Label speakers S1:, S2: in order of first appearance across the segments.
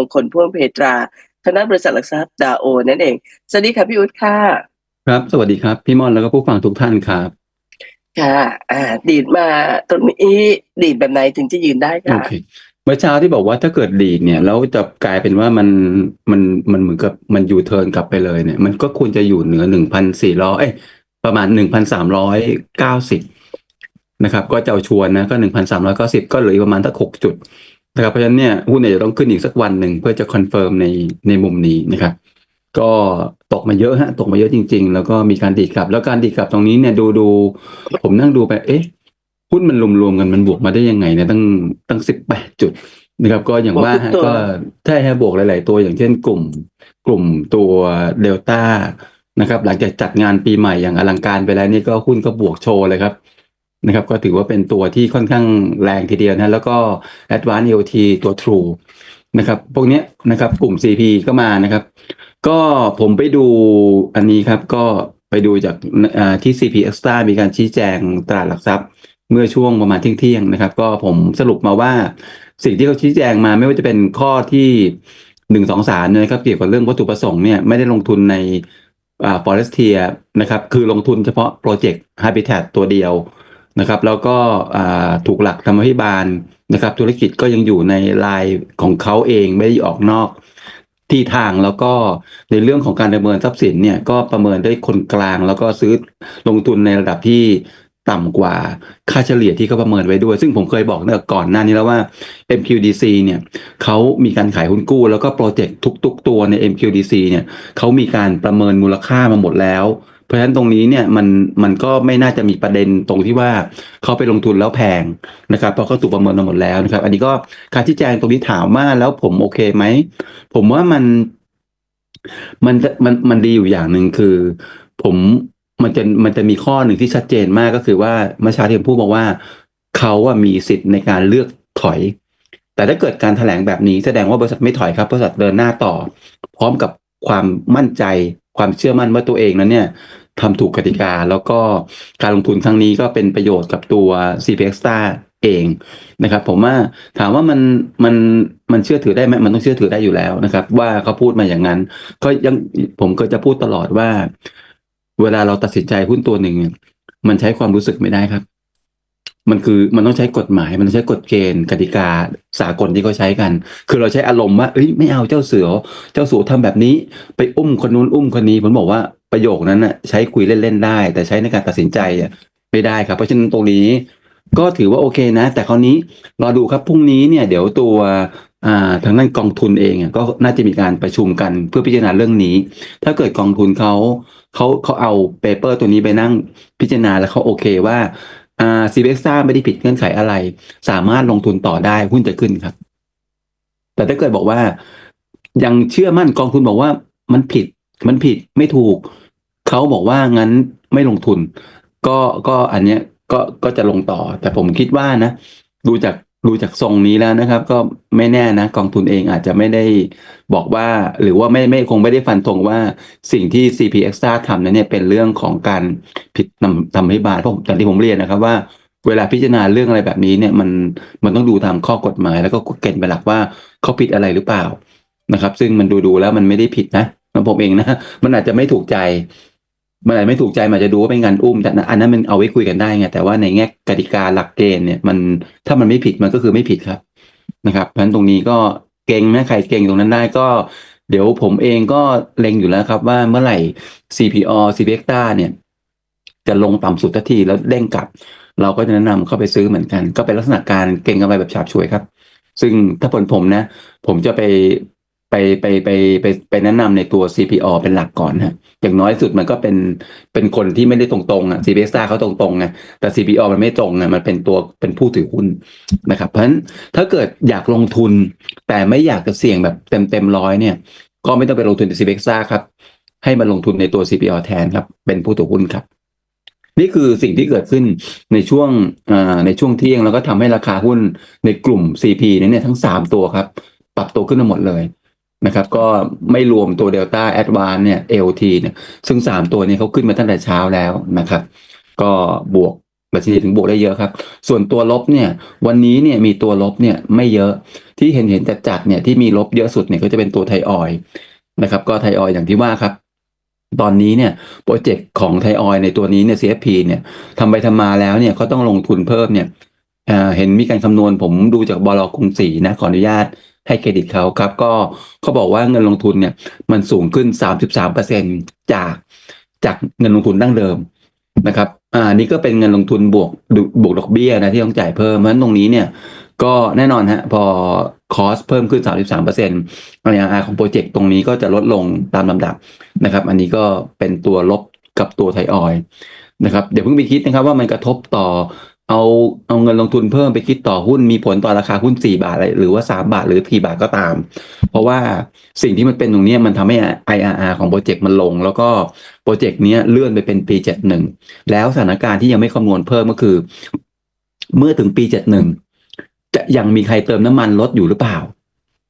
S1: มงคลพ่วงเพตราคณะบริษัทหลักทรัพย์ดาโอ นั่นเอง สวัสดีค่ะพี่อุ๊ดค่ะ
S2: ครับ สวัสดีครับ พี่ม่อนแล้วก็ผู้ฟังทุกท่านครับ
S1: ค่ะ อ่า ดีดมาตรงนี้ดีดแบบไหนถึงจะยืนได้
S2: โอ
S1: ค่ะ
S2: เคเมื่อเช้าที่บอกว่าถ้าเกิดดีดเนี่ยแล้วจะกลายเป็นว่ามันมันมันเหมือนกับมันยูเทิร์นกลับไปเลยเนี่ย มันก็ควรจะอยู่เหนือหนึ่งพันสี่ร้อยประมาณหนึ่งพันสามร้อยเก้าสิบนะครับ ก็จะเอาชวนนะก็หนึ่งพันสามร้อยเก้าสิบก็เหลือประมาณสักหกจุด นะครับเพราะฉะนั้นเนี่ยหุ้นเนี่ยจะต้องขึ้นอีกสักวันหนึ่งเพื่อจะคอนเฟิร์มในในมุมนี้นะครับ ก็ตกมาเยอะฮะตกมาเยอะจริง ๆ แล้วก็มีการดีดกลับ แล้วการดีดกลับตรงนี้เนี่ยดูดูผมนั่งดูไป เอ๊ะหุ้นมันรวมๆกันมันบวกมาได้ยังไงเนี่ยตั้งตั้งสิบแปดจุดนะครับก็อย่างว่าฮะ
S1: บวกทุกตัว
S2: ก็ใช่ฮะบวกหลาย ๆ ตัวอย่างเช่นกลุ่ม กลุ่มตัวเดลต้านะครับ หลังจากจัดงานปีใหม่อย่างอลังการไปแล้วนี่ก็หุ้นก็บวกโชว์เลยครับ นะครับก็ถือว่าเป็นตัวที่ค่อนข้างแรงทีเดียวนะแล้วก็ Advanced IoT ตัว True นะครับพวกนี้นะครับกลุ่ม CP ก็มานะครับ ก็ผมไปดูอันนี้ครับก็ไปดูจากอ่าที่ CP Extra มีการชี้แจงตลาดหลักทรัพย์ เมื่อช่วงประมาณเที่ยงๆนะครับ ก็ผมสรุปมาว่าสิ่งที่เขาชี้แจงมาไม่ว่าจะเป็นข้อที่หนึ่งสองสามนะครับเกี่ยวกับเรื่องวัตถุประสงค์เนี่ยไม่ได้ลงทุนในอ่า forestier นะครับคือลงทุนเฉพาะโปรเจกต์ habitat ตัวเดียว นะครับแล้วก็ถูกหลักธรรมพิบาลนะครับ ธุรกิจก็ยังอยู่ในลายของเขาเองไม่ได้ออกนอกที่ทางแล้วก็ในเรื่องของการประเมินทรัพย์สินเนี่ยก็ประเมินด้วยคนกลาง แล้วก็ซื้อลงทุนในระดับที่ต่ำกว่าค่าเฉลี่ยที่เขาประเมินไว้ด้วย ซึ่งผมเคยบอกเนื่อก่อนหน้านี้แล้วว่า MQDC เนี่ยเขามีการขายหุ้นกู้ แล้วก็โปรเจกต์ทุก ๆ ตัวใน MQDC เนี่ยเขามีการประเมินมูลค่ามาหมดแล้ว ราะฉะนั้นตรงนี้เนี่ยมันมันก็ไม่น่าจะมีประเด็นตรงที่ว่าเขาไปลงทุนแล้วแพงนะครับเพราะเขาถูกประเมินมาหมดแล้วนะครับ อันนี้ก็การที่แจงตรงนี้ถามว่าแล้วผมโอเคไหมผมว่ามันมันมันมันดีอยู่อย่างหนึ่งคือ ผมมันจะมันจะมีข้อหนึ่งที่ชัดเจนมากก็คือว่าเมื่อเช้าที่ผมพูดบอกว่าเขาอะมีสิทธิ์ในการเลือกถอย แต่ถ้าเกิดการแถลงแบบนี้แสดงว่าบริษัทไม่ถอยครับบริษัทเดินหน้าต่อ พร้อมกับความมั่นใจความเชื่อมั่นว่าตัวเองนั้นเนี่ย ทำถูกกติกา แล้วก็การลงทุนครั้งนี้ก็เป็นประโยชน์กับตัว CPX Star เองนะครับผมว่าถามว่ามันมันมันเชื่อถือได้ไหมมันต้องเชื่อถือได้อยู่แล้วนะครับ ว่าเขาพูดมาอย่างนั้น ก็ยังผมก็จะพูดตลอดว่า เวลาเราตัดสินใจหุ้นตัวหนึ่งมันใช้ความรู้สึกไม่ได้ครับ มันคือมันต้องใช้กฎหมาย มันต้องใช้กฎเกณฑ์กติกาสากลที่เขาใช้กัน คือเราใช้อารมณ์ว่าเอ้ยไม่เอาเจ้าเสือ เจ้าสัวทำแบบนี้ ไปอุ้มคนนู้นอุ้มคนนี้ผมบอกว่าประโยคนั้นน่ะใช้คุยเล่นๆได้ แต่ใช้ในการตัดสินใจอะไม่ได้ครับ เพราะฉะนั้นตรงนี้ก็ถือว่าโอเคนะ แต่คราวนี้รอดูครับพรุ่งนี้เนี่ยเดี๋ยวตัวอ่าทางด้านกองทุนเองอะก็น่าจะมีการประชุมกันเพื่อพิจารณาเรื่องนี้ ถ้าเกิดกองทุนเขาเขาเขาเอาเปเปอร์ตัวนี้ไปนั่งพิจารณาแล้วเขาโอเคว่า อ่าซีเบ็กซ่าไม่ได้ผิดเงื่อนไขอะไร สามารถลงทุนต่อได้หุ้นจะขึ้นครับ แต่ถ้าเกิดบอกว่า ยังเชื่อมั่นกองทุนบอกว่ามันผิด มันผิดไม่ถูก เขาบอกว่างั้นไม่ลงทุน ก็ก็อันเนี้ยก็ก็จะลงต่อ แต่ผมคิดว่านะ ดูจาก ดูจากทรงนี้แล้วนะครับ ก็ไม่แน่นะกองทุนเองอาจจะไม่ได้บอกว่า หรือว่าไม่ไม่คงไม่ได้ฟันธงว่าสิ่งที่ CP Extra ทำนั้นเนี่ยเป็นเรื่องของการผิดทำทำให้บาลเพราะผมอย่างที่ผมเรียนนะครับว่าเวลาพิจารณาเรื่องอะไรแบบนี้เนี่ยมันมันต้องดูตามข้อกฎหมาย แล้วก็เกณฑ์เป็นหลักว่าเขาผิดอะไรหรือเปล่านะครับ ซึ่งมันดูดูแล้วมันไม่ได้ผิดนะผมเองนะ มันอาจจะไม่ถูกใจ มันอาจไม่ถูกใจมันอาจจะดูว่าเป็นงานอุ้ม แต่อันนั้นมันเอาไว้คุยกันได้ไงแต่ว่าในแง่กติกาหลักเกณฑ์เนี่ยมันถ้ามันไม่ผิดมันก็คือไม่ผิดครับนะครับเพราะฉะนั้นตรงนี้ก็เก่งนะใครเก่งตรงนั้นได้ก็ เดี๋ยวผมเองก็เล็งอยู่แล้วครับ ว่าเมื่อไหร่ CPO c p x t a เนี่ย จะลงต่ำสุดทันทีแล้วเด้งกลับ เราก็จะแนะนำเข้าไปซื้อเหมือนกัน ก็เป็นลักษณะการเก่งกำไรแบบฉาบฉวยครับ ซึ่งถ้าผลผมนะ ผมจะไป ไปไปไปไปไปแนะนำในตัว CPO เป็นหลักก่อนฮะอย่างน้อยสุดมันก็เป็นเป็นคนที่ไม่ได้ตรงๆอะ CPX เขาตรงๆไงแต่ CPO มันไม่ตรงไงมันเป็นตัวเป็นผู้ถือหุ้นนะครับ เพราะฉะนั้นถ้าเกิดอยากลงทุน แต่ไม่อยากจะเสี่ยงแบบเต็มเต็มร้อยเนี่ย ก็ไม่ต้องไปลงทุนใน CPX ครับ ให้มาลงทุนในตัว CPO แทนครับ เป็นผู้ถือหุ้นครับ นี่คือสิ่งที่เกิดขึ้นในช่วงในช่วงเที่ยงแล้วก็ทำให้ราคาหุ้นในกลุ่ม CP เนี่ยทั้งสามตัวครับ ปรับตัวขึ้นมาหมดเลย นะครับ ก็ไม่รวมตัว Delta a d v a n c e เนี่ย LT เนี่ยซึ่งสามตัวนี้เขาขึ้นมาตั้งแต่เช้าแล้วนะครับ ก็บวกดัชนีถึงบวกได้เยอะครับ ส่วนตัวลบเนี่ย วันนี้เนี่ยมีตัวลบเนี่ยไม่เยอะที่เห็นเห็นจัดจัดเนี่ยที่มีลบเยอะสุดเนี่ยก็จะเป็นตัวไทยออยนะครับ ก็ไทยออยอย่างที่ว่าครับ ตอนนี้เนี่ยโปรเจกต์ของไทยออยในตัวนี้เนี่ย CFP เนี่ยทำไปทำมาแล้วเนี่ยก็ต้องลงทุนเพิ่มเนี่ยอ่อเห็นมีการคำนวณผมดูจากบลกรุงศรีนะขออนุญาต ให้เครดิตเขาครับ ก็เขาบอกว่าเงินลงทุนเนี่ยมันสูงขึ้น 33%จากจากเงินลงทุนดั้งเดิมนะครับ อ่านี่ก็เป็นเงินลงทุนบวกบวกดอกเบี้ยนะที่ต้องจ่ายเพิ่มเพราะฉะนั้นตรงนี้เนี่ยก็แน่นอนฮะพอคอสเพิ่มขึ้น 33%เปอร์เซ็นต์ IRR ของโปรเจกต์ตรงนี้ก็จะลดลงตามลำดับนะครับ อันนี้ก็เป็นตัวลบกับตัวไทยออยนะครับ เดี๋ยวเพิ่งไปคิดนะครับว่ามันกระทบต่อ เอาเอาเงินลงทุนเพิ่มไปคิดต่อหุ้นมีผลต่อราคาหุ้น4บาทอะไรหรือว่า3บาทหรือ4บาทก็ตาม เพราะว่าสิ่งที่มันเป็นตรงนี้มันทำให้ IRR ของโปรเจกต์มันลง แล้วก็โปรเจกต์นี้เลื่อนไปเป็นปี71แล้วสถานการณ์ที่ยังไม่คำนวณเพิ่มก็คือ เมื่อถึงปี71จะยังมีใครเติมน้ำมันลดอยู่หรือเปล่า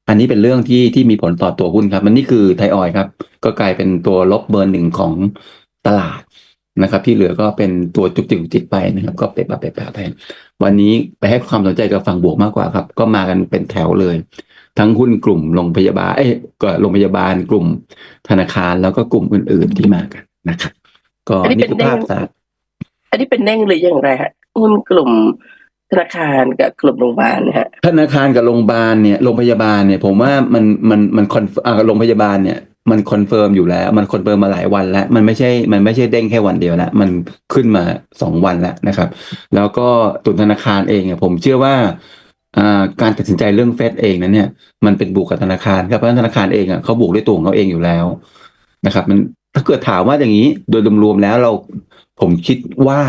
S2: อันนี้เป็นเรื่องที่ที่มีผลต่อตัวหุ้นครับ มันนี่คือไทยออยครับ ก็กลายเป็นตัวลบเบอร์หนึ่งของตลาด นะครับ ที่เหลือก็เป็นตัวจุกจิกจุกจิกไปนะครับ ก็เป๊ะปะเป๊ะปะแทนวันนี้ไปให้ความสนใจกับฝั่งบวกมากกว่าครับ ก็มากันเป็นแถวเลย ทั้งหุ้นกลุ่มโรงพยาบาลเอ้ยก็โรงพยาบาลกลุ่มธนาคารแล้วก็กลุ่มอื่น ๆที่มากันนะครับ ก็
S1: อันนี้
S2: นี่
S1: เป็น
S2: คือภาพ
S1: เด้ง
S2: สา
S1: อันนี้เป็นเด้งหรืออย่างไรฮะหุ้นกลุ่มธนาคารกับกลุ่มโรงพยาบาลเนะฮะ
S2: ธนาคารกับโรงพยาบาลเนี่ยโรงพยาบาลเนี่ยผมว่ามันมันมันคอนอ่าโรงพยาบาลเนี่ย มันคอนเฟิร์มอยู่แล้ว มันคอนเฟิร์มมาหลายวันแล้ว มันไม่ใช่ มันไม่ใช่เด้งแค่วันเดียวแล้วมันขึ้นมาสองวันแล้วนะครับ แล้วก็ตัวธนาคารเองเนี่ยผมเชื่อว่าการตัดสินใจเรื่องเฟดเองนั้นเนี่ยมันเป็นบวกกับธนาคารครับเพราะธนาคารเองอะเขาบวกด้วยตัวของเขาเองอยู่แล้วนะครับ มันถ้าเกิดถามว่าอย่างนี้โดยรวมๆแล้วเราผมคิดว่า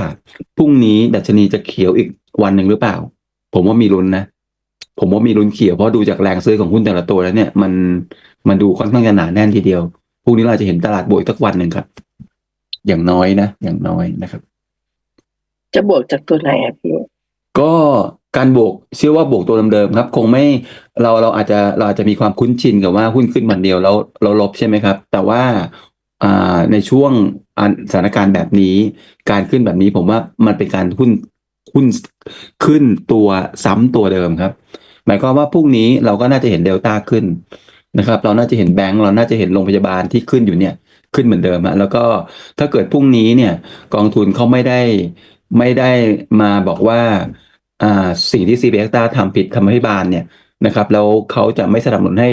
S2: พรุ่งนี้ดัชนีจะเขียวอีกวันหนึ่งหรือเปล่า ผมว่ามีลุ้นนะ ผมว่ามีลุ้นเขียวเพราะดูจากแรงซื้อของหุ้นแต่ละตัวแล้วเนี่ยมันมันดูค่อนข้างจะหนาแน่นทีเดียวพรุ่งนี้เราจะเห็นตลาดบวกอีกสักวันหนึ่งครับ อย่างน้อยนะอย่างน้อยนะครับ
S1: จะบวกจากตัวไหนอะพี่
S2: ก็การบวกเชื่อว่าบวกตัวเดิมๆครับ คงไม่เราเราอาจจะเราอาจจะมีความคุ้นชินกับว่าหุ้นขึ้นวันเดียวแล้วเราลบใช่ไหมครับ แต่ว่าอ่าในช่วงอ่าสถานการณ์แบบนี้ การขึ้นแบบนี้ผมว่ามันเป็นการหุ้นหุ้นขึ้นตัวซ้ำตัวเดิมครับ หมายความว่าพรุ่งนี้เราก็น่าจะเห็นเดลต้าขึ้นนะครับ เราน่าจะเห็นแบงก์เราน่าจะเห็นโรงพยาบาลที่ขึ้นอยู่เนี่ยขึ้นเหมือนเดิมอะแล้วก็ถ้าเกิดพรุ่งนี้เนี่ยกองทุนเขาไม่ได้ไม่ได้มาบอกว่าอ่าสิ่งที่ CBX ตาทำผิดคำอธิบาลเนี่ยนะครับแล้วเขาจะไม่สนับสนุนให้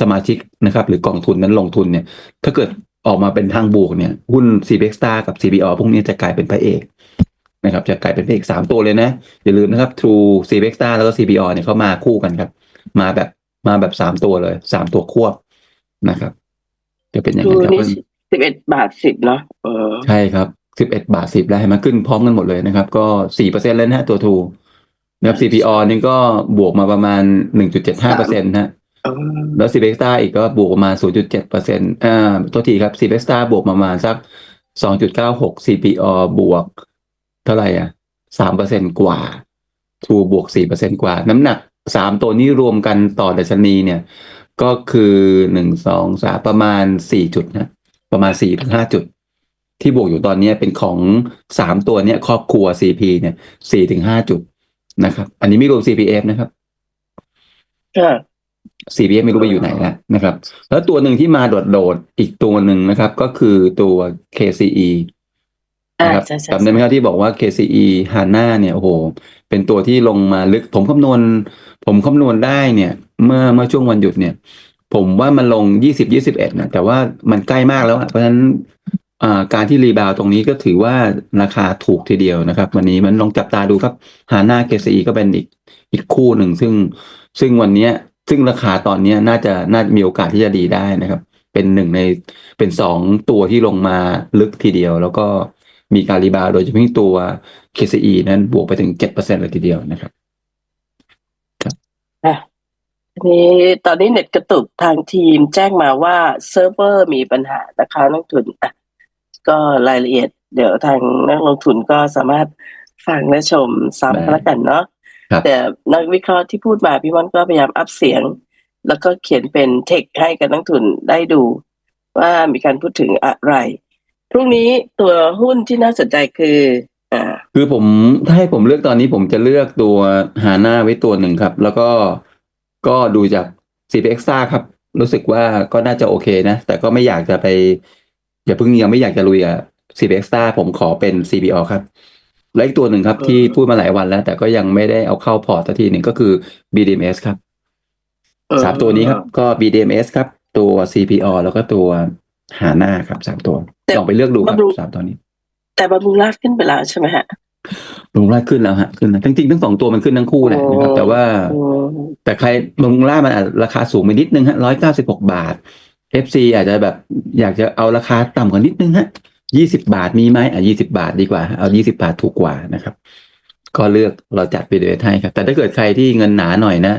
S2: สมาชิกนะครับ หรือกองทุนนั้นลงทุนเนี่ย ถ้าเกิดออกมาเป็นทางบวกเนี่ย หุ้น CBX ตากับ CBO พวกนี้จะกลายเป็นพระเอก นะครับจะกลายเป็นพระเอกสามตัวเลยนะ อย่าลืมนะครับ True CBX ตาแล้วก็ CBO เนี่ยเขามาคู่กันครับ มาแบบมาแบบสามตัวเลยสามตัวควบนะครับจะเป็นอย่าง
S1: ดู
S2: นั้นครับ
S1: นี่สิบเอ็ดบาทสิบเนาะเออ
S2: ใช่ครับสิบเอ็ดบาทสิบแล้วเห็นไหมขึ้นพร้อมกันหมดเลยนะครับ ก็สี่เปอร์เซ็นต์เลยนะฮะตัวทูนะครับ CPO นี่ก็บวกมาประมาณหนึ่งจุดเจ็ดห้าเปอร์เซ็นต์นะ
S1: เออ
S2: แล้ว c b x อีกก็บวกประมาณ0.7เปอร์เซ็นต์อ่าตัวทีครับ c b x บวกประมาณสัก2.96 CPO บวก เท่าไหร่อะ3เปอร์เซ็นต์กว่า True บวก4เปอร์เซ็นต์กว่า น้ำหนัก3ตัวนี้รวมกันต่อดัชนีเนี่ย ก็คือ1 2 3ประมาณ4จุดนะ ประมาณ4ถึง5จุด ที่บวกอยู่ตอนนี้เป็นของ3ตัวเนี้ย ครอบครัว CP เนี่ย4ถึง5จุดนะครับ อันนี้ไม่รวม CPF นะครับ
S1: ค่ะ
S2: CPF ไม่รู้ไปอยู่ไหนแล้วนะครับ แล้วตัวหนึ่งที่มาโดดๆอีกตัวหนึ่งนะครับ ก็คือตัว KCE
S1: อ่า
S2: นะครับ
S1: ใช่ใช่
S2: จำได้ไหมครับที่บอกว่า KCE ฮาน่าเนี่ยโอ้โห เป็นตัวที่ลงมาลึก ผมคำนวณ ผมคำนวณได้เนี่ย เมื่อเมื่อช่วงวันหยุดเนี่ย ผมว่ามันลง20 21นะแต่ว่ามันใกล้มากแล้วอะเพราะฉะนั้นอ่าการที่รีบาวด์ตรงนี้ก็ถือว่าราคาถูกทีเดียวนะครับ วันนี้มันลองจับตาดูครับฮาน่า KCE ก็เป็นอีกอีกคู่หนึ่ง ซึ่งซึ่งวันเนี้ยซึ่งราคาตอนเนี้ยน่าจะน่ามีโอกาสที่จะดีได้นะครับ เป็นหนึ่งในเป็นสองตัวที่ลงมาลึกทีเดียวแล้วก็ มีการรีบาวด์โดยเฉพาะตัว KCE นั้นบวกไปถึง7%เลยทีเดียวนะครับ
S1: อะทีนี้ตอนนี้เน็ตกระตุกทางทีมแจ้งมาว่าเซิร์ฟเวอร์มีปัญหานะคะนักลงทุนอะก็รายละเอียด เดี๋ยวทางนักลงทุนก็สามารถฟังและชมซ้ำ
S2: ได้
S1: แล้วกันเนาะ
S2: ครับ
S1: แต่นักวิเคราะห์ที่พูดมาพี่ม่อนก็พยายามอัพเสียง แล้วก็เขียนเป็นเทคให้กับนักลงทุนได้ดู ว่ามีการพูดถึงอะไร พรุ่งนี้ตัวหุ้นที่น่าสนใจคืออ่า
S2: คือผมถ้าให้ผมเลือกตอนนี้ผมจะเลือกตัวหาหน้าไว้ตัวหนึ่งครับ แล้วก็ก็ดูจาก CP Extra ครับ รู้สึกว่าก็น่าจะโอเคนะ แต่ก็ไม่อยากจะไป อย่าเพิ่งยังไม่อยากจะลุยอะ CP Extra ผมขอเป็น CPO ครับ และอีกตัวหนึ่งครับ
S1: อืม
S2: ที่พูดมาหลายวันแล้ว แต่ก็ยังไม่ได้เอาเข้าพอร์ตสักทีหนึ่งก็คือ BDMs ครับสามตัวนี้ครับ ก็ BDMs ครับ ตัว CPO แล้วก็ตัว หาหน้าครับสามตัว
S1: แต่
S2: ลองไปเลือกดูครับ
S1: บำรุง
S2: สามตัวนี้
S1: แต่บำรุงราชขึ้นไปแล้วใช่ไหมฮะ
S2: บำรุงราชขึ้นแล้วฮะขึ้นแล้วจริงๆทั้งสองตัวมันขึ้นทั้งคู่แหละนะครับ
S1: โอ้
S2: แต่ว่า
S1: อืม
S2: แต่ใครบำรุงราชมันอาจราคาสูงไปนิดนึงฮะร้อยเก้าสิบหกบาท FC อาจจะแบบ อยากจะเอาราคาต่ำกว่านิดนึงฮะยี่สิบาทมีไหมอะยี่สิบาทดีกว่าฮะเอายี่สิบาทถูกกว่านะครับ ก็เลือกเราจัดวิดีโอให้ครับ แต่ถ้าเกิดใครที่เงินหนาหน่อยนะ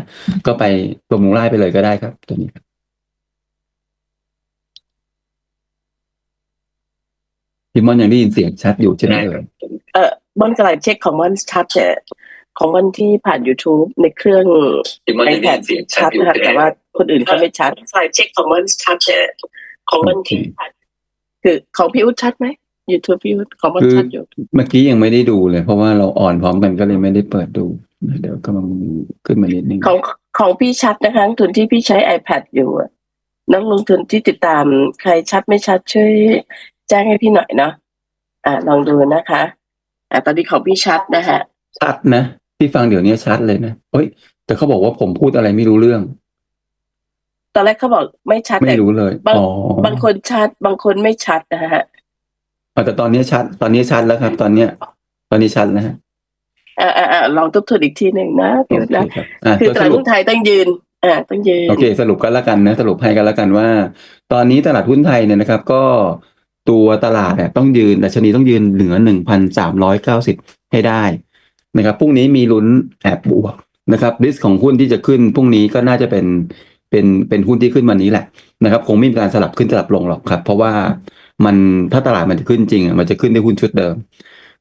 S2: ก็ไปบำรุงราชไปเลยก็ได้ครับ ตัวนี้ครับ พี่มอนยังได้ยินเสียงชัดอยู่ใช่ไหมเอ่ย
S1: เออบอนกำลังเช็คของมันชัดแต่ของมันที่ผ่าน YouTube ในเครื่อง iPad ชัดนะคะแต่ว่าคนอื่นเขาไม่ชัดไฟเช็คของมันชัดแต่ของมันที่ผ่านคือของพี่อุ๊ดชัดไหม YouTube พี่อุ๊ดของมันชัดอยู่
S2: เมื่อกี้ยังไม่ได้ดูเลย เพราะว่าเราอ่อนพร้อมกันก็เลยไม่ได้เปิดดูเดี๋ยวก็มันขึ้นมานิดนึง
S1: ของของพี่ชัดนะคะนักทุนที่พี่ใช้ iPad อยู่อะนักลงทุนที่ติดตามใครชัดไม่ชัดช่วย แจ้งให้พี่หน่อยเนาะอ่าลองดูนะคะ อ่าตอนนี้ของพี่ชัดนะฮะ
S2: ชัดนะที่ฟังเดี๋ยวนี้ชัดเลยนะเฮ้ย แต่เขาบอกว่าผมพูดอะไรไม่รู้เรื่อง
S1: ตอนแรกเขาบอกไม่ชัด
S2: ไม่
S1: แต่
S2: รู้เลย
S1: บาง
S2: อ๋อบา
S1: งคนชัด บางคนไม่ชัดนะฮะ
S2: เอาแต่ตอนนี้ชัด ตอนนี้ชัดแล้วครับ ตอนเนี้ย ตอนนี้ชัดแล้วฮะ
S1: อ่าอ่าอ่าลองทบทวนอีกทีหนึ่งนะ
S2: โอ
S1: พี่อุ๊ด
S2: เค
S1: นะครับ
S2: อะ
S1: คือ
S2: ก็
S1: ต
S2: ส
S1: ลาด
S2: รุป
S1: หุ้นไทยต้องยืนอ่าต้องยืน
S2: โอเค สรุปกันแล้วกันนะ สรุปให้กันแล้วกันว่า ตอนนี้ตลาดหุ้นไทยเนี่ยนะครับ ก็ ตัวตลาดเนี่ยต้องยืนดัชนีต้องยืนเหนือหนึ่งพันสามร้อยเก้าสิบให้ได้นะครับพรุ่งนี้มีลุ้นแอบบวกนะครับริสของหุ้นที่จะขึ้นพรุ่งนี้ก็น่าจะเป็นเป็นเป็นหุ้นที่ขึ้นวันนี้แหละนะครับคงไม่มีการสลับขึ้นสลับลงหรอกครับ เพราะว่ามันถ้าตลาดมันจะขึ้นจริงอะมันจะขึ้นด้วยหุ้นชุดเดิม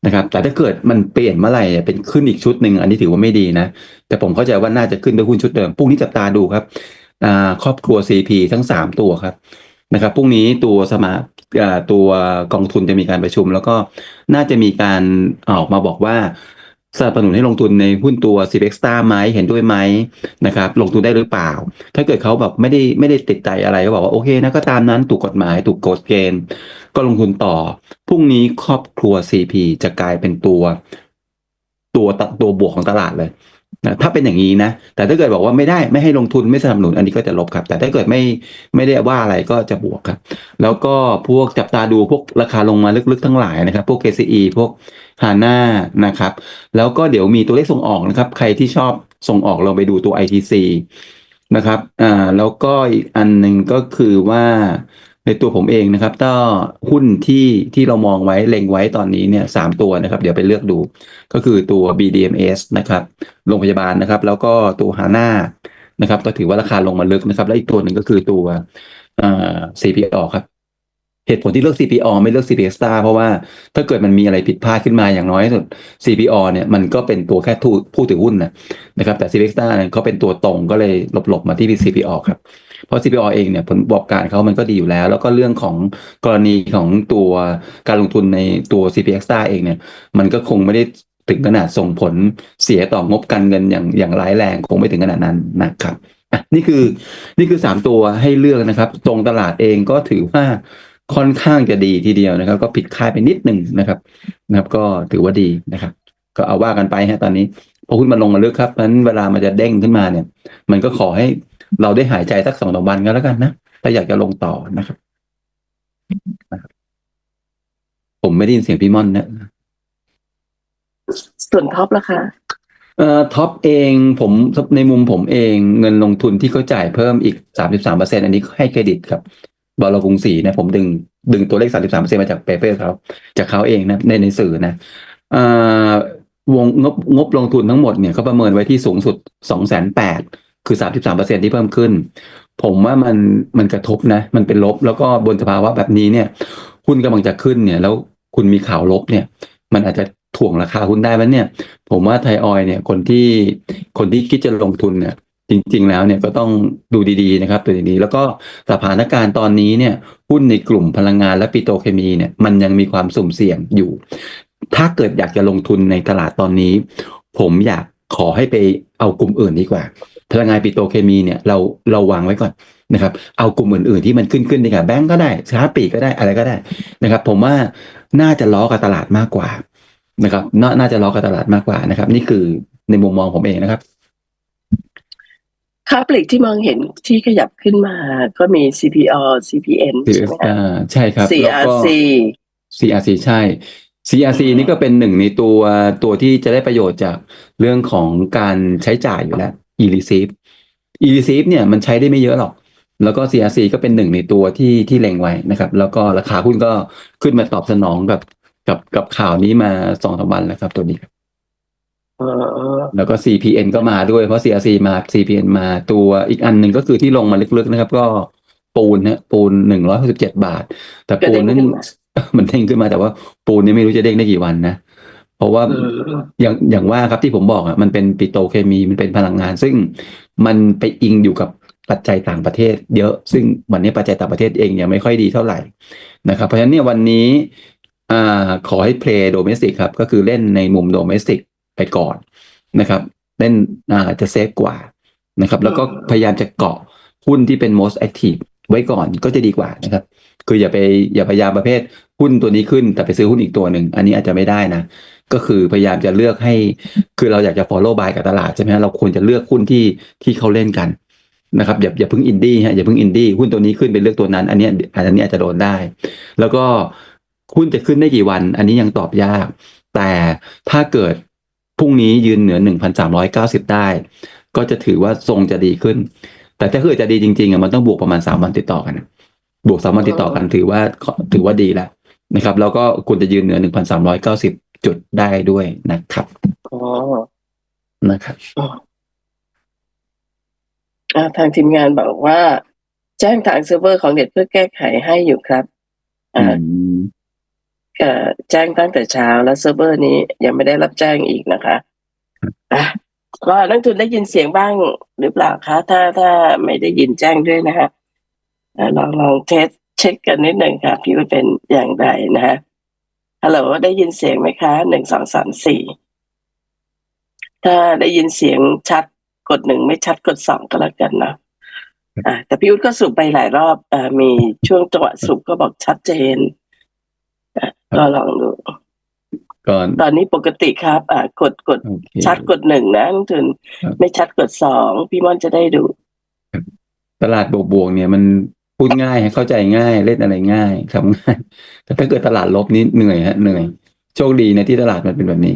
S2: นะครับ แต่ถ้าเกิดมันเปลี่ยนเมื่อไหร่อะเป็นขึ้นอีกชุดหนึ่งอันนี้ถือว่าไม่ดีนะ แต่ผมเข้าใจว่าน่าจะขึ้นด้วยหุ้นชุดเดิมพรุ่งนี้จับตาดูครับครอบครัว CP ทั้งสามตัวครับ นะครับพรุ่งนี้ตัวสมาตัวกองทุนจะมีการประชุม แล้วก็น่าจะมีการออกมาบอกว่าสนับสนุนให้ลงทุนในหุ้นตัว c p e x t a ไหมเห็นด้วยไหมนะครับลงทุนได้หรือเปล่า ถ้าเกิดเขาแบบไม่ได้ไม่ได้ติดใจอะไรก็บอกว่าโอเคนะก็ตามนั้นถูกกฎหมายถูกกฎเกณฑ์ ก็ลงทุนต่อ พรุ่งนี้ครอบครัว CP จะกลายเป็นตัว ตัวตตัวบวกของตลาดเลย นะถ้าเป็นอย่างนี้นะ แต่ถ้าเกิดบอกว่าไม่ได้ไม่ให้ลงทุนไม่สนับสนุนอันนี้ก็จะลบครับ แต่ถ้าเกิดไม่ไม่ได้ว่าอะไรก็จะบวกครับ แล้วก็พวกจับตาดูพวกราคาลงมาลึกๆทั้งหลายนะครับ พวก KCE พวกฮาน่านะครับ แล้วก็เดี๋ยวมีตัวเลขส่งออกนะครับ ใครที่ชอบส่งออกลองไปดูตัว ITC นะครับ อ่า แล้วก็อีกอันหนึ่งก็คือว่า ในตัวผมเองนะครับก็หุ้นที่ที่เรามองไว้เล็งไว้ตอนนี้เนี่ยสามตัวนะครับ เดี๋ยวไปเลือกดู ก็คือตัว BDMs นะครับโรงพยาบาลนะครับ แล้วก็ตัวฮาน่านะครับ ก็ถือว่าราคาลงมาลึกนะครับ และอีกตัวหนึ่งก็คือตัวเอ่อ CPO ครับเหตุผลที่เลือก CPO ไม่เลือก CPX Star เพราะว่าถ้าเกิดมันมีอะไรผิดพลาดขึ้นมาอย่างน้อยสุด CPO เนี่ยมันก็เป็นตัวแค่ผู้ผู้ถือหุ้นนะนะครับแต่ CPX Star เนี่ยเขาเป็นตัวตรงก็เลยหลบๆมาที่ CPO ครับ เพราะ CPO เองเนี่ยผลประกอบการเขามันก็ดีอยู่แล้ว แล้วก็เรื่องของกรณีของตัวการลงทุนในตัว CPX Star เองเนี่ย มันก็คงไม่ได้ถึงขนาดส่งผลเสียต่องบการเงินอย่างอย่างร้ายแรงคงไม่ถึงขนาดนั้นนะครับนี่คือนี่คือสามตัวให้เลือกนะครับ ตรงตลาดเองก็ถือว่าค่อนข้างจะดีทีเดียวนะครับ ก็ผิดคาดไปนิดหนึ่งนะครับ นะครับ ก็ถือว่าดีนะครับ ก็เอาว่ากันไปฮะตอนนี้พอหุ้นมันลงมาลึกครับเพราะนั้นเวลามันจะเด้งขึ้นมาเนี่ย มันก็ขอให้ เราได้หายใจสักสองสามวันก็แล้วกันนะ ถ้าอยากจะลงต่อนะครับนะครับ ผมไม่ได้ยินเสียงพี่ม่อนนะ
S1: ส่วนท็อปราคา
S2: เอ่อท็อปเองผมในมุมผมเองเงินลงทุนที่เขาจ่ายเพิ่มอีกสามสิบสามเปอร์เซ็นอันนี้ให้เครดิตครับบลกรุงศรีนะผมดึงดึงตัวเลขสามสิบสามเปอร์เซ็นมาจากเปเปอร์เขาจากเขาเองนะในในสื่อนะเอ่อวงงบงบลงทุนทั้งหมดเนี่ยเขาประเมินไว้ที่สูงสุดสองแสนแปด คือสามสิบสามเปอร์เซ็นที่เพิ่มขึ้น ผมว่ามันมันกระทบนะ มันเป็นลบแล้วก็บนสภาวะแบบนี้เนี่ยหุ้นกำลังจะขึ้นเนี่ย แล้วคุณมีข่าวลบเนี่ย มันอาจจะถ่วงราคาหุ้นได้ไหมเนี่ย ผมว่าไทยออยเนี่ย คนที่คนที่คิดจะลงทุนเนี่ย จริง ๆ แล้วเนี่ยก็ต้องดูดีๆนะครับดูดีๆแล้วก็สถานการณ์ตอนนี้เนี่ยหุ้นในกลุ่มพลังงานและปิโตรเคมีเนี่ยมันยังมีความสุ่มเสี่ยงอยู่ ถ้าเกิดอยากจะลงทุนในตลาดตอนนี้ ผมอยากขอให้ไปเอากลุ่มอื่นดีกว่า พลังงานปิโตรเคมีเนี่ยเราเราวางไว้ก่อนนะครับ เอากลุ่มอื่นๆที่มันขึ้นขึ้นดีกว่าแบงก์ก็ได้ค้าปลีกก็ได้อะไรก็ได้นะครับ ผมว่าน่าจะล้อกับตลาดมากกว่านะครับนาน่าจะล้อกับตลาดมากกว่านะครับ นี่คือในมุมมองผมเองนะครับ
S1: ค้าปลีกที่มองเห็นที่ขยับขึ้นมาก็มี CPO CPN ใช่ไหมคะ
S2: อ่าใช่ครับแล้วก็
S1: CRC
S2: CRC ใช่ CRC
S1: อืม
S2: นี่ก็เป็นหนึ่งในตัวตัวที่จะได้ประโยชน์จากเรื่องของการใช้จ่ายอยู่แล้ว e-receive e-receive เนี่ยมันใช้ได้ไม่เยอะหรอก แล้วก็ CRC ก็เป็นหนึ่งในตัวที่ที่เล็งไว้นะครับ แล้วก็ราคาหุ้นก็ขึ้นมาตอบสนองกับกับกับข่าวนี้มาสองสามวันแล้วครับตัวนี้ครับ
S1: เออ
S2: แล้วก็ CPN ก็มาด้วยเพราะ CRC มา CPN มาตัวอีกอันหนึ่งก็คือที่ลงมาลึกๆนะครับ ก็ปูนนะปูนหนึ่งร้อยหกสิบเจ็ดบาท แต่
S1: ก็
S2: ปู
S1: เด้
S2: น
S1: ง
S2: นั้น
S1: ขึ้นมา
S2: มันเด้งขึ้นมาแต่ว่าปูนนี่ไม่รู้จะเด้งได้กี่วันนะ เพราะว่า
S1: อืม
S2: อย่างอย่างว่าครับที่ผมบอกอะมันเป็นปิโตรเคมีมันเป็นพลังงาน ซึ่งมันไปอิงอยู่กับปัจจัยต่างประเทศ เยอะซึ่งวันนี้ปัจจัยต่างประเทศเองยังไม่ค่อยดีเท่าไหร่นะครับ เพราะฉะนั้นเนี่ยวันนี้อ่าขอให้เพลย์โดเมสติกครับ ก็คือเล่นในมุมโดเมสติกไปก่อนนะครับ เล่นอ่าจะเซฟกว่านะครับ แล้วก็พยายามจะเกาะหุ้นที่เป็น most active ไว้ก่อนก็จะดีกว่านะครับ คืออย่าไปอย่าพยายามประเภทหุ้นตัวนี้ขึ้น แต่ไปซื้อหุ้นอีกตัวหนึ่งอันนี้อาจจะไม่ได้นะ ก็คือพยายามจะเลือกให้ คือเราอยากจะ follow by กับตลาดใช่ไหมเราควรจะเลือกหุ้นที่ที่เขาเล่นกันนะครับอย่าอย่าเพิ่งอินดี้ฮะอย่าเพิ่งอินดี้หุ้นตัวนี้ขึ้นไปเลือกตัวนั้น อันนี้อันนี้อาจจะโดนได้ แล้วก็หุ้นจะขึ้นได้กี่วัน อันนี้ยังตอบยาก แต่ถ้าเกิดพรุ่งนี้ยืนเหนือ 1,390 ได้ ก็จะถือว่าทรงจะดีขึ้น แต่ถ้าเกิดจะดีจริงๆอะมันต้องบวกประมาณ3วันติดต่อกันนะบวก3วันติดต่อกันถือว่าถือว่าดีแล้วนะครับ แล้วก็ควรจะยืนเหนือ1,390จุดได้ด้วยนะครับ
S1: อ๋อ
S2: นะครับ
S1: อ่าทางทีมงานบอกว่า แจ้งทางเซิร์ฟเวอร์ของเน็ตเพื่อแก้ไขให้อยู่ครับอ่า
S2: อืม
S1: เอ่อแจ้งตั้งแต่เช้าแล้วเซิร์ฟเวอร์นี้ยังไม่ได้รับแจ้งอีกนะคะอะ ก็นักทุนได้ยินเสียงบ้างหรือเปล่าคะถ้าถ้าไม่ได้ยินแจ้งด้วยนะฮะลองลองเทสเช็คกันนิดหนึ่งค่ะพี่ว่าเป็นอย่างไรนะฮะฮัลโหลได้ยินเสียงไหมคะหนึ่งสองสามสี่ถ้าได้ยินเสียงชัดกดหนึ่งไม่ชัดกดสองก็แล้วกันนะอะแต่พี่อุ๊ดก็สูบไปหลายรอบอ่ามีช่วงจังหวะสูบก็บอกชัดเจนอะก็ลองดู
S2: ก่อน
S1: ตอนนี้ปกติครับอ่ากดกด
S2: โอเค
S1: ชัดกดหนึ่งนะน้องทุน
S2: ครับ
S1: ไม่ชัดกดสองพี่ม่อนจะได้ดู
S2: ตลาดบวกๆเนี่ยมันพูดง่ายให้เข้าใจง่ายเล่นอะไรง่ายทำง่ายแต่ถ้าเกิดตลาดลบนี่เหนื่อยฮะเหนื่อย โชคดีนะที่ตลาดมันเป็นแบบนี้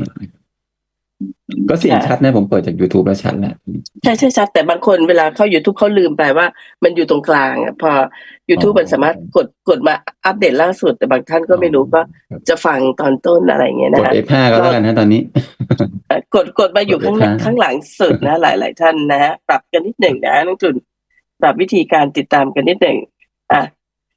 S2: ก็เสียง
S1: ค่ะ
S2: ชัดนะผมเปิดจาก YouTube แล้วชัดแล้ว
S1: ใช่ใช่ชัด แต่บางคนเวลาเข้า YouTube เขาลืมไปว่า มันอยู่ตรงกลางอะพอ YouTube
S2: อ๋อ
S1: มันสามารถกดกดมาอัปเดตล่าสุด แต่บางท่านก็ไม่รู้ก็
S2: ครับ
S1: จะฟังตอนต้นอะไรอย่างเงี้ย
S2: ก
S1: นะ
S2: ด
S1: ฮะ
S2: F5 ก็แล้วกันนะตอนนี้
S1: เอ่อกดกดมาอยู่ข้างหน้าก
S2: ด F5
S1: ข้างหลังสุดนะ หลายหลายท่านนะฮะปรับกันนิดหนึ่งนะน้องทุนปรับวิธีการติดตามกันนิดหนึ่งอะ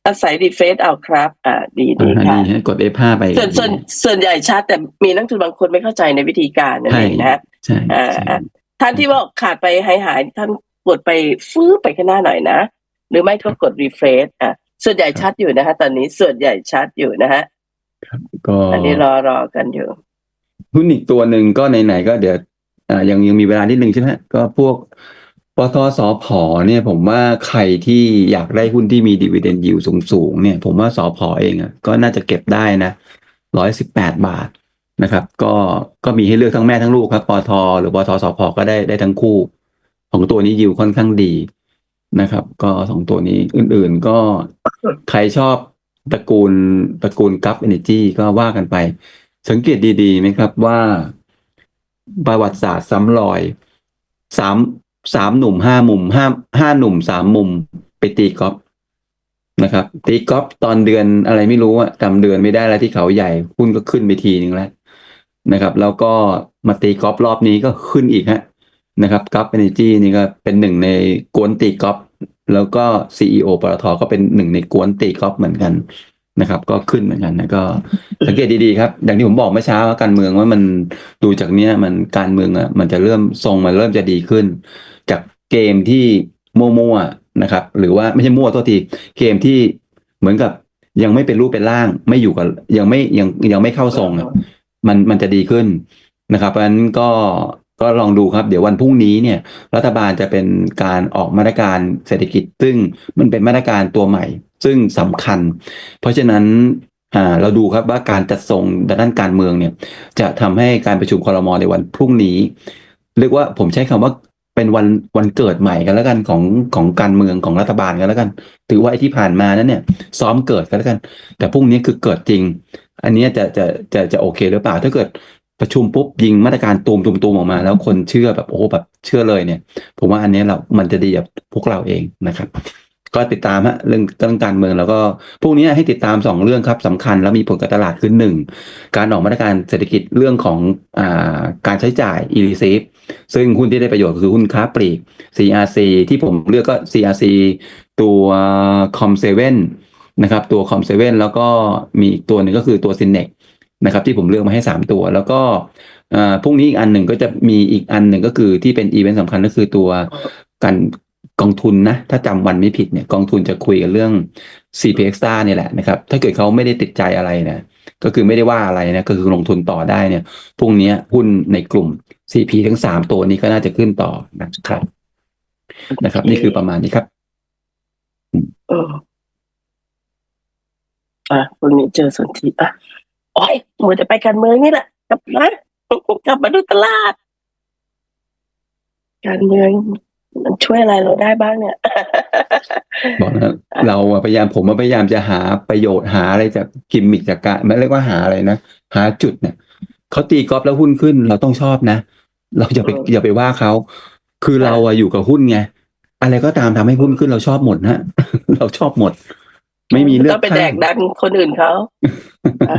S1: อาศัยรีเฟซเอาครับอ่าดีดี
S2: อ่า
S1: ค่ะ
S2: ดีฮะกด F5 ไป
S1: ส่วนส่วนส่วนใหญ่ชัดแต่มีนักทุนบางคนไม่เข้าใจในวิธีการนั่นเองนะฮะ
S2: ใช่
S1: อ่า
S2: ใช่
S1: อ่าท่านที่ว่าขาดไปหายหายท่านกดไปฟื้ไปข้างหน้าหน่อยนะ หรือไม่ก็กดรีเฟรชอะส่วนใหญ่ชัดอยู่นะฮะตอนนี้ส่วนใหญ่ชัดอยู่นะฮะ
S2: ก็
S1: อันนี้รอรอกันอยู่
S2: หุ้นอีกตัวหนึ่งก็ไหนๆก็เดี๋ยวอ่ายังยังมีเวลานิดนึงใช่ไหมฮะก็พวก ปตสอพเนี่ยผมว่าใครที่อยากได้หุ้นที่มีดีเวเดนยิวสูงๆเนี่ย ผมว่าสอพเองอะก็น่าจะเก็บได้นะร้อยสิบแปดบาทนะครับ ก็ก็มีให้เลือกทั้งแม่ทั้งลูกครับปทหรือปทสอพก็ได้ได้ทั้งคู่ ของตัวนี้ยิวค่อนข้างดีนะครับ ก็สองตัวนี้อื่นๆก็ใครชอบตระกูลตระกูลกัฟเอเนจีก็ว่ากันไป สังเกตดีๆไหมครับว่า ประวัติศาสตร์ซ้ำรอยสาม สามหนุ่มห้ามุมห้าห้าหนุ่มสามมุมไปตีกอล์ฟนะครับ ตีกอล์ฟตอนเดือนอะไรไม่รู้อะจำเดือนไม่ได้แล้วที่เขาใหญ่หุ้นก็ขึ้นไปทีนึงแล้วนะครับ แล้วก็มาตีกอล์ฟรอบนี้ก็ขึ้นอีกฮะนะครับกัฟเอเนจีนี่ก็เป็นหนึ่งในกวนตีกอล์ฟแล้วก็ซีอีโอปตทก็เป็นหนึ่งในกวนตีกอล์ฟเหมือนกันนะครับ ก็ขึ้นเหมือนกันนะก็สังเกตดีๆครับ อย่างที่ผมบอกเมื่อเช้าว่าการเมืองว่ามันดูจากเนี้ยมันการเมืองอะมันจะเริ่มทรงมันเริ่มจะดีขึ้น เกมที่มั่วๆนะครับ หรือว่าไม่ใช่มั่วโทษทีเกมที่เหมือนกับยังไม่เป็นรูปเป็นร่าง ไม่อยู่กับยังไม่ยังยังไม่เข้าทรงมันมันจะดีขึ้นนะครับเพราะฉะนั้นก็ก็ลองดูครับ เดี๋ยววันพรุ่งนี้เนี่ย รัฐบาลจะเป็นการออกมาตรการเศรษฐกิจ ซึ่งมันเป็นมาตรการตัวใหม่ ซึ่งสำคัญ เพราะฉะนั้นเราดูครับว่าการจัดส่งด้านการเมืองเนี่ย จะทำให้การประชุมคอรมอในวันพรุ่งนี้ เรียกว่าผมใช้คำว่า เป็นวันวันเกิดใหม่กันแล้วกันของของการเมืองของรัฐบาลกันแล้วกัน ถือว่าไอ้ที่ผ่านมานั้นเนี่ย ซ้อมเกิดกันแล้วกัน แต่พรุ่งนี้คือเกิดจริง อันนี้จะจะจะจะโอเคหรือเปล่า ถ้าเกิดประชุมปุ๊บยิงมาตรการตูมตูมตูมออกมา แล้วคนเชื่อแบบโอ้แบบเชื่อเลยเนี่ย ผมว่าอันนี้เรา มันจะดีกับพวกเราเองนะครับ ก็ติดตามฮะเรื่องเรื่องการเมืองแล้วก็พวกนี้ให้ติดตามสองเรื่องครับสำคัญแล้วมีผลกับตลาดคือหนึ่งการออกมาตรการเศรษฐกิจเรื่องของอ่าการใช้จ่าย e r e c e i v e ซึ่งหุ้นที่ได้ประโยชน์คือหุ้นค้าปลีก CRC ที่ผมเลือกก็ CRC ตัว Com7 นะครับตัว Com7 แล้วก็มีอีกตัวหนึ่งก็คือตัว Synex นะครับที่ผมเลือกมาให้ 3 ตัว แล้วก็พรุ่งนี้อีกอันหนึ่งก็จะมีอีกอันหนึ่งก็คือที่เป็นอีเวนต์สำคัญก็คือตัวการกองทุนนะถ้าจำวันไม่ผิดเนี่ยกองทุนจะคุยกันเรื่อง CP Extra เนี่ยแหละนะครับถ้าเกิดเขาไม่ได้ติดใจอะไรนะก็คือไม่ได้ว่าอะไรนะก็คือลงทุนต่อได้เนี่ยพรุ่งนี้หุ้นในกลุ่ม CP ทั้งสามตัวนี้ก็น่าจะขึ้นต่อนะครับ นะครับ นี่คือประมาณนี้ครับ
S1: เอออะวันนี้เจอสนธิอะโอ้ยมัวจะไปการเมืองนี่แหละกลับมากลับมาดูตลาด การเมืองมันช่วยอะไรเราได้บ้างเนี่ย
S2: บอกนะเราอะพยายามผมอะพยายามจะหาประโยชน์หาอะไรจากกิมมิกจากการไม่เรียกว่าหาอะไรนะหาจุดเนี่ยเขาตีกอล์ฟแล้วหุ้นขึ้น เราต้องชอบนะ เราอย่าไป
S1: เออ
S2: อย่าไปว่าเขาคือเราอะอยู่กับหุ้นไงอะไรก็ตามทำให้หุ้นขึ้นเราชอบหมดนะเราชอบหมด ไม่มีเลือก
S1: ต้องไป
S2: ข้าง
S1: แดกดันคนอื่นเขาอะ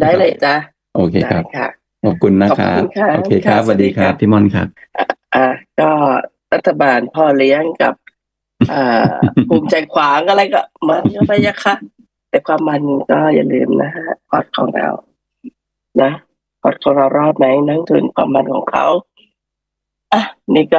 S1: ได้เลยจ้ะ
S2: โอเค
S1: ได้
S2: ครับ
S1: ค่ะ
S2: ขอบคุณนะครับ
S1: ขอบคุณค่ะ
S2: โอเคครับ
S1: ค่ะ
S2: สวัสดีครับ
S1: สวัสดีค่ะ
S2: พี่มอนครับ
S1: อะก็รัฐบาลพ่อเลี้ยงกับอ่าภูมิใจขวางอะไรก็มันก็ไปยะค่ะแต่ความมันก็อย่าลืมนะฮะพอร์ตของเรา นะ อร์ตของเรารอดไหมนั่งถึงความมันของเขาอะนี่ก็